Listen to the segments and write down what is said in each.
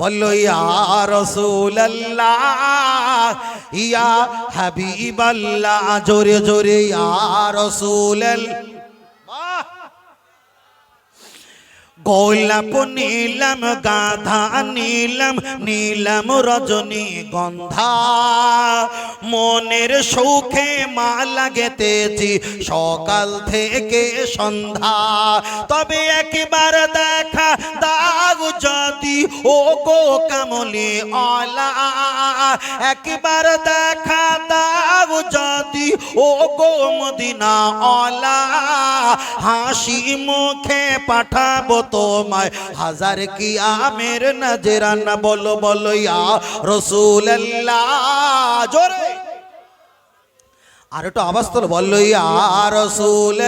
বলল ইয়া রসুল্লাহ ইয়া হাবিবাল্লাহ। জোরে জোরে ইয়া রসুল্লাহ গোলাপ নীলম, গাধা নীলম নীলম রজনী গন্ধা। মনের সুখে মা লাগেতেছি সকাল থেকে সন্ধ্যা। তবে একবার দেখা দাও যদি, ও গো কামলি অলা একবার দেখা দাও যদি, ও গো মদিনা অলা হাসি মুখে পাঠাবো তোমায়। হাজার কি আমের নজরানা বলো বলো ইয়া রসুল্লাহ জোরে। আর একটু আওয়াজ তোলো বলল ইয়া রসুল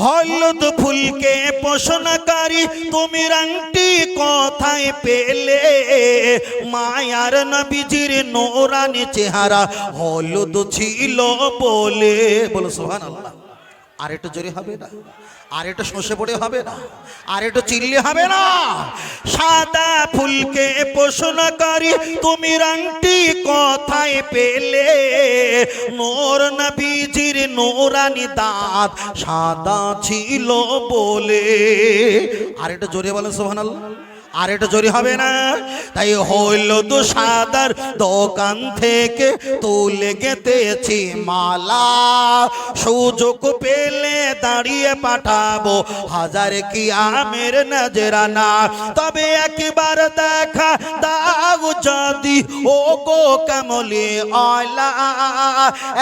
হলুদ ফুলকে পোষণকারী তুমি রংটি কোথায় পেলে? মায়ার নবীজির নোরানি চেহারা হলুদ ছিল বলে। বলো সোহান আল্লাহ আর একটু জোরে হবে না। আর একটু শোষে পড়ে হবে না। আর একটু চিল্লি হবে না। সাদা ফুলকে পোষণকারী তুমি রংটি কথায় পেলে? নোর নবীজির নোরানি দাঁত সাদা ছিল বলে। আর একটু জোরে বলেন সোহান আল্লাহ আর এটা জোরে হবে না? তাই হইল তো সাদার দোকান থেকে তুলে গেতেছি মালা। সুযোগ পেলে দাঁড়িয়ে পাঠাবো, হাজার কি আমের নজরানা। তবে একবার দেখা দাও যদি ও গো কমলি অলা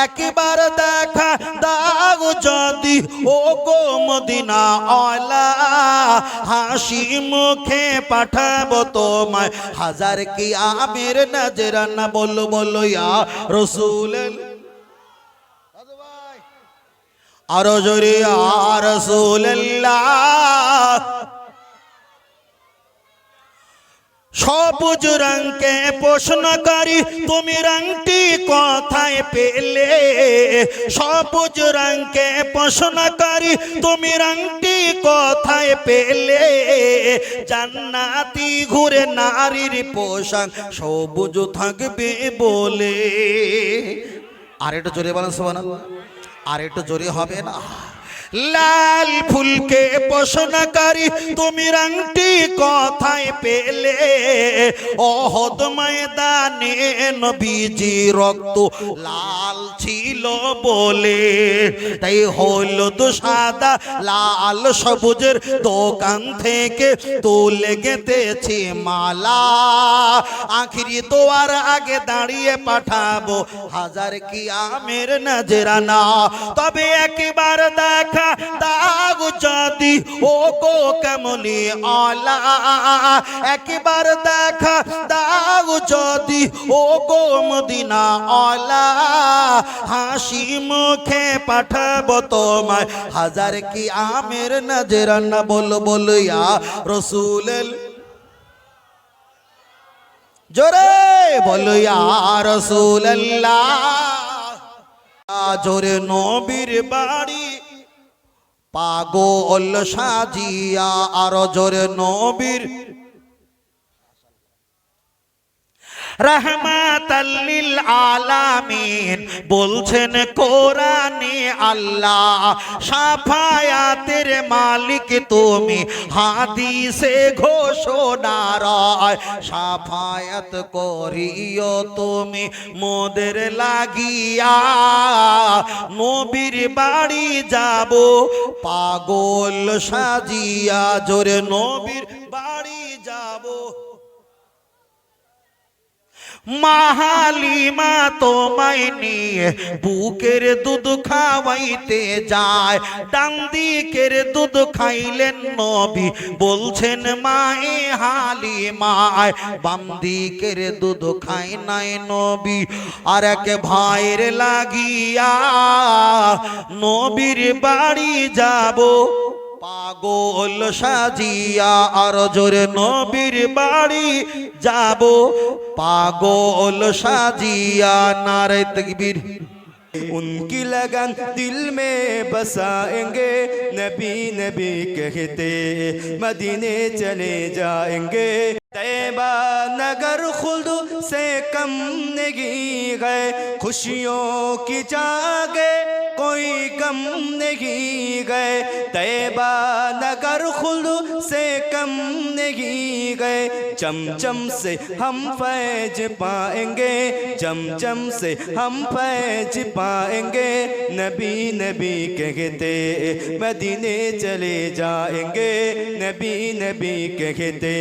একবার দেখা দাও যদি ও গো মদিনা অলা হাসি মুখে পাঠাবো তোমায়। হাজার কি আমের নাজরানা বলো বলো ইয়া রসুল আরও জোরে আর রসুল্লাহ সবুজ রঙকে পোষণকারী তুমি রংটি কথায় পেলে? সবুজ রঙকে পোষণকারী তুমি রংটি কথায় পেলে? জান্নাতি ঘুরে নারীর পোশাক সবুজ থাকবে বলে। আর একটু জোরে বলেন সোহান আর একটু জোরে হবে না। লাল ফুলকে পোষণকারী তুমি রংটি কোথায় পেলে? অহদ ময়দানে নবীজি রক্ত লাল ছিল বলে, তাই হলুদ, সাদা, লাল, সবুজের দোকান থেকে তুলে গেতেছি মালা। আখিরি তোয়ার আগে দাঁড়িয়ে পাঠাবো হাজার কি আমের নজরানা। তবে একবার দেখা দাগ যদি ও গো কমলি অলা একবার দেখা দাগ যদি ও গো মদিনা অলা হাসি মুখে পাঠাবো তোমায়, হাজার কি আমের নজরানা বলো বলো ইয়া রসুল জোরে বলো ইয়া রসুল্লাহ জোরে নবীর বাড়ি পাগল সাজিয়া আর জোরে নবীর রহমাতাল্লিল আলামিন বলছেন, কোরআনে আল্লাহ সাফায়াতের মালিক তুমি। হাদিসে ঘোষণা রায়, সাফায়াত করিও তুমি। মোদের লাগিয়া নবীর বাড়ি যাব, পাগল সাজিয়া জোরে নবীর বাড়ি যাব। মাহালিমা তোমায় নিয়ে বুকের দুধ খাওয়াইতে যায়। ডান দিকের দুধ খাইলেন নবী, বলছেন, মায়ে হালিমায়, বাম দিকের দুধ খাই নাই নবী। আর এক ভাইয়ের লাগিয়া নবীর বাড়ি যাব। পাগল সাজিয়া আর জোরে নবীর বাড়ি যাব পাগল সাজিয়া নারে তকবীর उनकी लगन दिल में बसाएंगे नबी नबी कहते मदीने चले जाएंगे طیبہ نگر خلد سے کم نہیں گئے خوشیوں کی جاگے کوئی کم نہیں گئے تیبہ نگر خلد سے کم نہیں گئے چم چم سے ہم فیج پائیں گے۔ چم چم سے ہم فیج پائیں گے۔ نبی نبی کہتے مدینے چلے جائیں گے۔ نبی نبی کہتے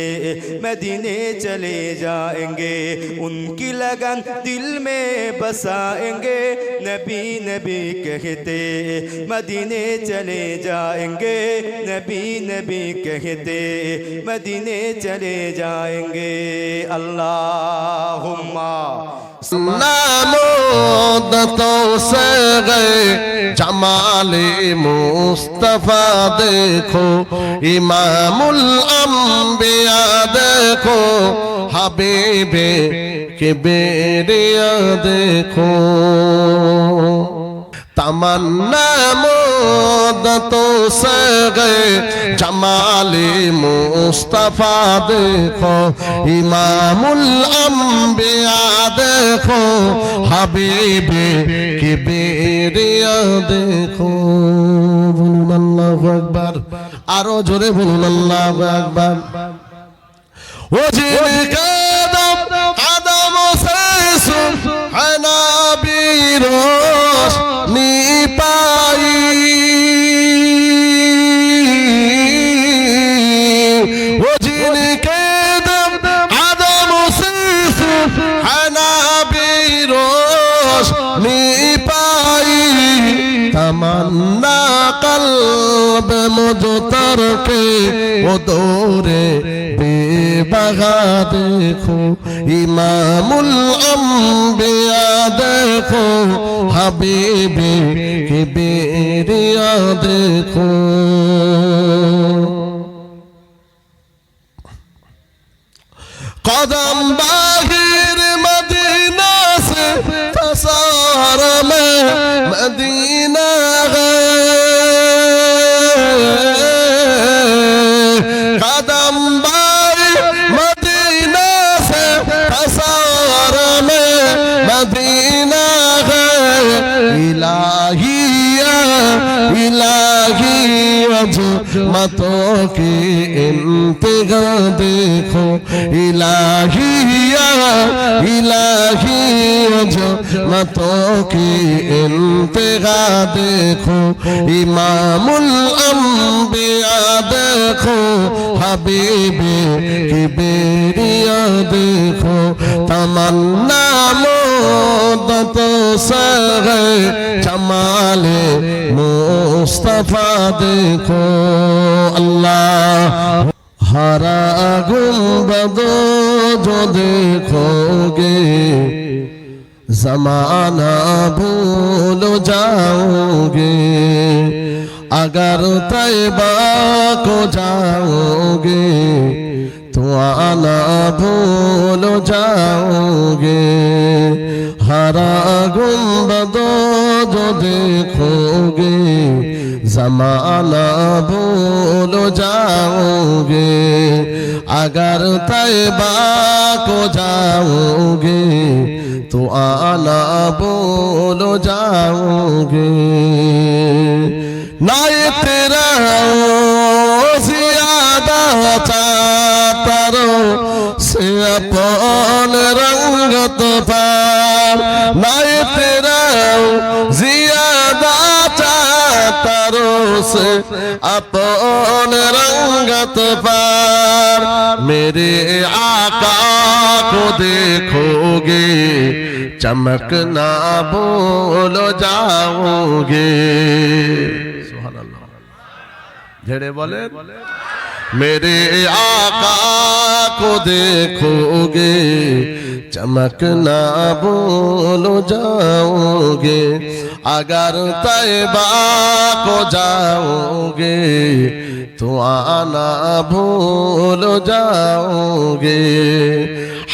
مدینے مدینے چلے جائیں گے۔ ان کی لگن دل میں بسائیں گے۔ نبی نبی کہتے مدینے چلے جائیں گے۔ نبی نبی کہتے مدینے چلے جائیں گے۔ اللہم নামোদ সে জমালে মুস্তফা দেখো ইমামুল আম্বিয়া দেখো হাবিবে কে বেরিয়া দেখো তমন্না মোদ তো সে জমালে মুস্তফা দেখো ইমামুল আম্বিয়া দেখো, হাবিবে কি বেরিয়া দেখো। বলুন আল্লাহ একবার আরও জোরে বলুন আল্লাহ একবার ও যে কাদম কাদম শেষ হানাবিরো कल्ब मुझतर के वो दौरे बेबगा देखो इमामुल अंबिया देखो हबीबी की बेरिया देखो कदम बाहिर इलाहिया इलाही अजमतों की इंतगा देखो इलाहिया इलाही अजमतों की इंतगा देखो इमामुल अंबिया देखो हबीबी की बेरिया देखो तमन्ना मोदतों से गए जमाले मुस्तफा देखो अल्लाह हरा गुंबद जो देखोगे जमाना भूल जाओगे अगर तैबा को जाओगे तो आना भूल जाओगे हरा गुंबदो जो देखोगे जमाना भूल जाओगे अगर तैबा को जाओगे तो आना भूल जाओगे ना ये तेरा अपन रंगत पार मेरे आका को देखोगे चमकना बोल जाओगे सुभान میرے آقا کو دیکھو گے، چمکنا بولو جاؤ گے۔ اگر طیبہ کو جاؤ گے، تو آنا بولو جاؤ گے۔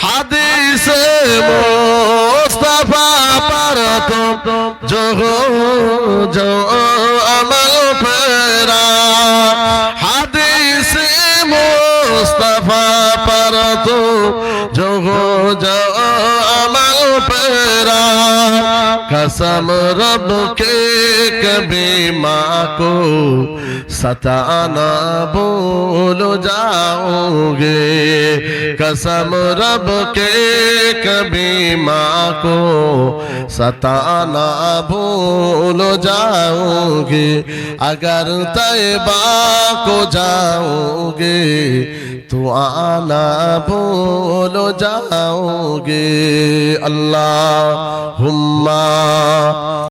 حدیث مصطفیٰ پر تم جو ہو، جو عمل پیرا۔ پھیرا मुस्तफा पर तुम जो हो जो अमल फेरा कसम रब के कभी माँ को सताना भूल जाओगे कसम रब के कभी माँ को सताना भूल जाओगे अगर तैबा को जाओगे तो आना भूल जाओगे अल्लाह